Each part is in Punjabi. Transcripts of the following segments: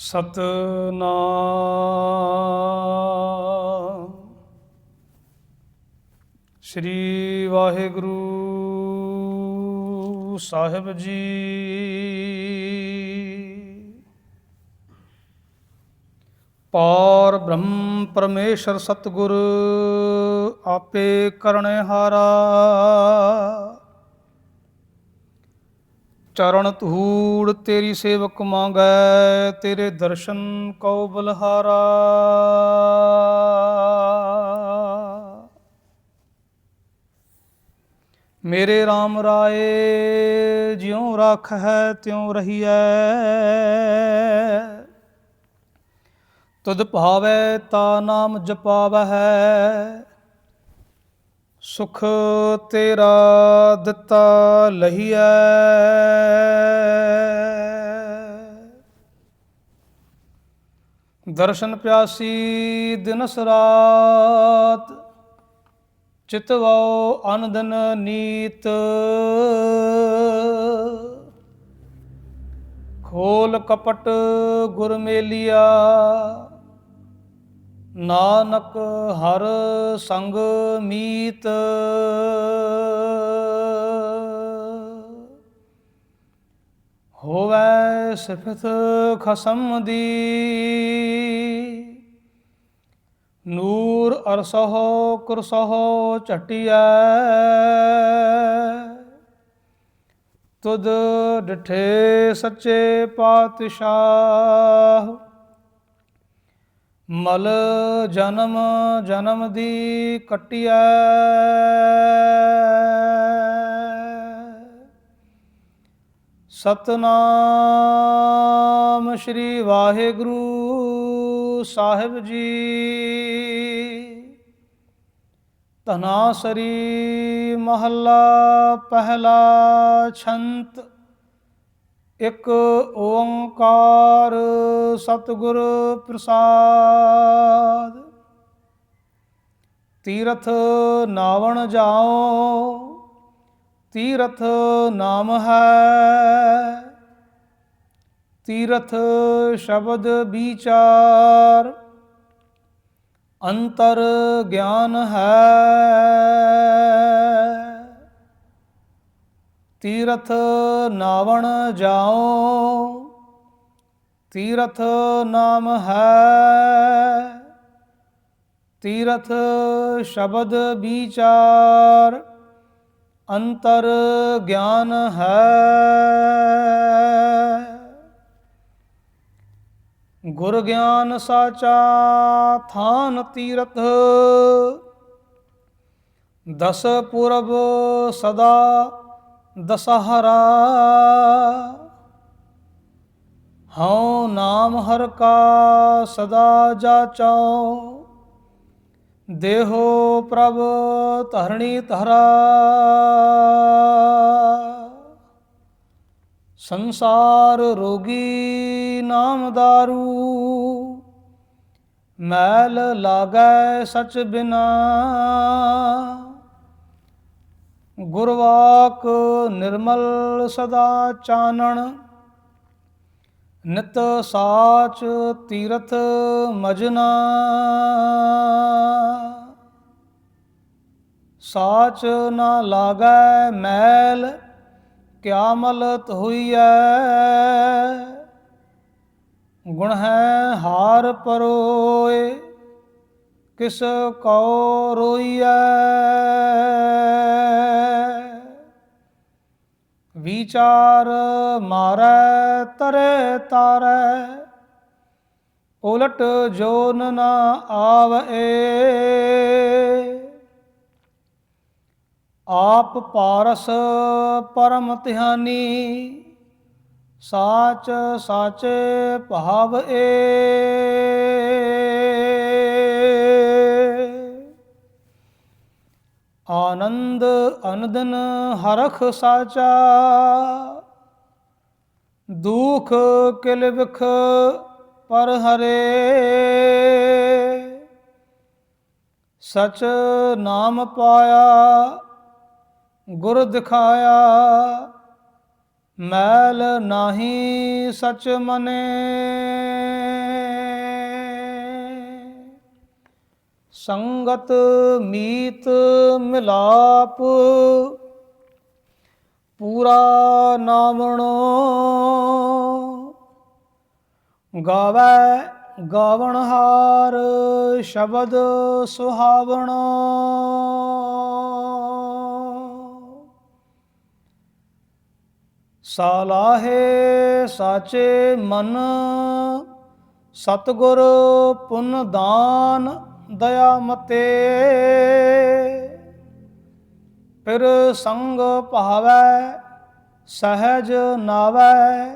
ਸਤਨਾਮ। ਸ੍ਰੀ ਵਾਹਿਗੁਰੂ ਸਾਹਿਬ ਜੀ। ਪਾਰ ਬ੍ਰਹਮ ਪਰਮੇਸ਼ਰ ਸਤਗੁਰ ਆਪੇ ਕਰਨੇ ਹਾਰਾ। ਚਰਨ ਧੂੜ ਤੇਰੀ ਸੇਵਕ ਮੰਗੈ, ਤੇਰੇ ਦਰਸ਼ਨ ਕਉ ਬਲਹਾਰਾ। ਮੇਰੇ RAM ਰਾਏ, ਜਿਉ ਰੱਖ ਹੈ ਤਿਉ ਰਹੀਐ। ਤੁਧ ਭਾਵੈ ਤਾ ਨਾਮ ਜਪਾਵਹਿ। ਸੁਖ ਤੇਰਾ ਦਿੱਤਾ ਲਹੀਐ। ਦਰਸ਼ਨ ਪਿਆਸੀ ਦਿਨਸ ਰਾਤ ਚਿਤਵੋ ਅਨੰਦਨ ਨੀਤ। ਖੋਲ ਕਪਟ ਗੁਰਮੇਲੀਆ ਨਾਨਕ ਹਰ ਸੰਗ ਮੀਤ। ਹੋਵੇ ਸਿਫਤ ਖਸਮ ਦੀ। ਨੂਰ ਅਰਸਹੁ ਕੁਰਸਹੁ ਝਟਿਐ। ਤੁਧ ਡਠੇ ਸੱਚੇ ਪਾਤਸ਼ਾਹ। ਮਲ ਜਨਮ ਜਨਮ ਦੀ ਕਟਿਐ। ਸਤਨਾਮ ਸ੍ਰੀ ਵਾਹਿਗੁਰੂ ਸਾਹਿਬ ਜੀ। ਤਨਾਸ਼ਰੀ ਮਹੱਲਾ ਪਹਿਲਾ ਛੰਤ ਇੱਕ ਓੰਕਾਰ ਸਤਿਗੁਰ ਪ੍ਰਸਾਦ। ਤੀਰਥ ਨਾਵਣ ਜਾਓ, ਤੀਰਥ ਨਾਮ ਹੈ। ਤੀਰਥ ਸ਼ਬਦ ਵਿਚਾਰ, ਅੰਤਰ ਗਿਆਨ ਹੈ। ਤੀਰਥ ਨਾਵਣ ਜਾਓ। ਤੀਰਥ ਨਾਮ ਹੈ। ਤੀਰਥ ਸ਼ਬਦ ਵਿਚਾਰ ਅੰਤਰ ਗਿਆਨ ਹੈ। ਗੁਰ ਗਿਆਨ ਸਾਚਾ ਥਾਨ ਤੀਰਥ। ਦਸ ਪੁਰਬ ਸਦਾ ਦਸਹਰਾ। ਹਉ ਨਾਮ ਹਰ ਕਾ ਸਦਾ ਜਾਚਾਉ। ਦੇਹੋ ਪ੍ਰਭ ਧਰਣੀ ਧਰਾ। ਸੰਸਾਰ ਰੋਗੀ ਨਾਮ ਦਾਰੂ। ਮੈਲ ਲਾਗੈ ਸਚ ਬਿਨਾ। ਗੁਰਵਾਕ ਨਿਰਮਲ ਸਦਾ ਚਾਨਣ, ਨਿਤ ਸਾਚ ਤੀਰਥ ਮਜਨਾ। ਸਾਚ ਨਾ ਲਾਗੈ ਮੈਲ ਕਿਆ ਮਲਤ ਹੋਈਐ। ਗੁਣ ਹੈ ਹਾਰ ਪਰੋਏ, ਕਿਸ ਕਉ ਰੋਈਐ। ਵਿਚਾਰ ਮਾਰੈ, ਤਰੇ ਤਾਰੈ। ਉਲਟ ਜੋਨ ਨਾ ਆਵਏ ਆਪ ਪਾਰਸ ਪਰਮ ਧਿਆਨੀ, ਸਾਚ ਸਾਚੇ ਭਾਵ। ਏ ਆਨੰਦ ਅਨੰਦਨ ਹਰਖ ਸਾਚਾ। ਦੁਖ ਕਿਲ ਵਿਖ ਪਰ ਹਰੇ। ਸਚ ਨਾਮ ਪਾਇਆ, ਗੁਰ ਦਿਖਾਇਆ। ਮੈਲ ਨਾਹੀ ਸਚ ਮਨੇ। ਸੰਗਤ ਮੀਤ ਮਿਲਾਪ। ਪੂਰਾ ਨਾਮਣੋ ਗਾਵੇ ਗਾਵਣਹਾਰ ਸ਼ਬਦ ਸੁਹਾਵਣੋ। ਸਾਲਾਹੇ ਸਾਚੇ ਮਨ, ਸਤਗੁਰ ਪੁੰਨ ਦਾਨ। ਦਇਆ ਮਤੇ। ਫਿਰ ਸੰਗ ਭਾਵੈ, ਸਹਿਜ ਨਾਵੈ।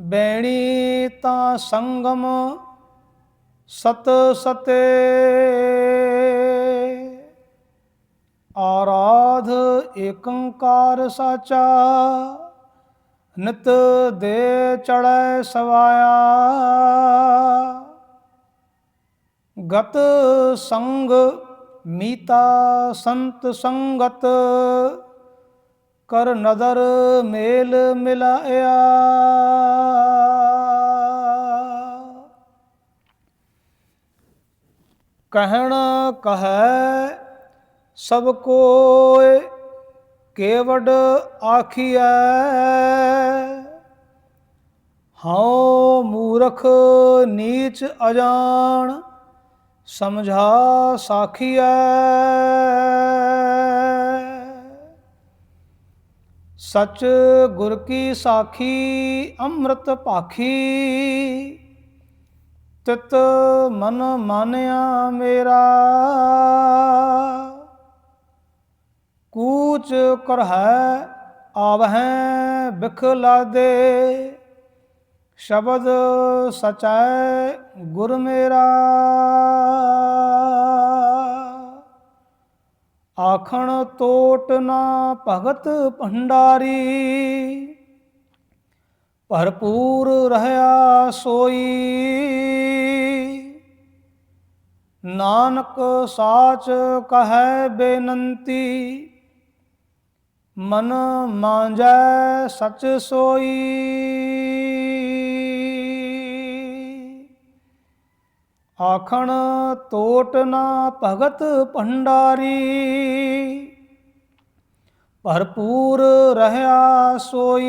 ਬੈਣੀ ਤਾਂ ਸੰਗਮ ਸਤ ਸਤੇ। ਆਰਾਧ ਏਕੰਕਾਰ ਸਾਚਾ, ਨਿਤ ਦੇ ਚੜੈ ਸਵਾਇਆ। ਗਤ ਸੰਗ ਮੀਤਾ ਸੰਤ ਸੰਗਤ, ਕਰ ਨਦਰ ਮੇਲ ਮਿਲਾਇਆ। ਕਹਿਣ ਕਹੈ, ਸਭ ਕੋਇ ਕੇਵਡ ਆਖੀਐ। ਹਉ ਮੂਰਖ ਨੀਚ ਅਜਾਣ ਸਮਝਾ ਸਾਖੀਐ। ਸਚ ਗੁਰ ਕੀ ਸਾਖੀ, ਅੰਮ੍ਰਿਤ ਭਾਖੀ। ਤਿਤ ਮਨ ਮਾਨਿਆ ਮੇਰਾ। ਕੂਚ ਕਰਹਿ ਆਵਹਿ ਬਿਖ ਲਾਦੇ ਸ਼ਬਦ ਸਚੈ ਗੁਰ ਮੇਰਾ। ਆਖਣ ਤੋਟ ਨਾ ਭਗਤ ਭੰਡਾਰੀ। ਭਰਪੂਰ ਰਹਾ ਸੋਈ। ਨਾਨਕ ਸਾਚ ਕਹੈ ਬੇਨੰਤੀ। ਮਨ ਮਾਂਜੈ ਸਚ ਸੋਈ। ਆਖਣ ਤੋਟ ਨਾ ਭਗਤ ਭੰਡਾਰੀ। ਭਰਪੂਰ ਰਹਾ ਸੋਈ।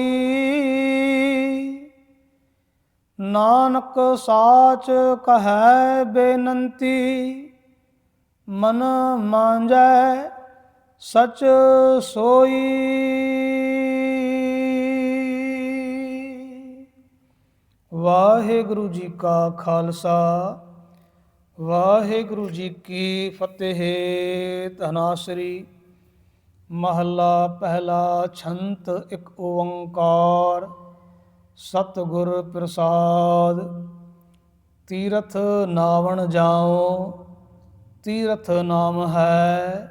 ਨਾਨਕ ਸਾਚ ਕਹੈ ਬੇਨੰਤੀ। ਮਨ ਮਾਂਜੈ ਸਚ ਸੋਈ। ਵਾਹਿਗੁਰੂ ਜੀ ਕਾ ਖਾਲਸਾ। ਵਾਹਿਗੁਰੂ ਜੀ ਕੀ ਫਤਿਹ, ਧਨਾਸਰੀ। ਮਹੱਲਾ ਪਹਿਲਾ ਛੰਤ ਇੱਕ ਓੰਕਾਰ, ਸਤਿਗੁਰ ਪ੍ਰਸਾਦ। ਤੀਰਥ ਨਾਵਣ ਜਾਓ ਤੀਰਥ ਨਾਮ ਹੈ,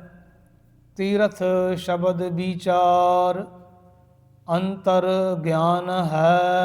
ਤੀਰਥ ਸ਼ਬਦ ਵਿਚਾਰ, ਅੰਤਰ ਗਿਆਨ ਹੈ।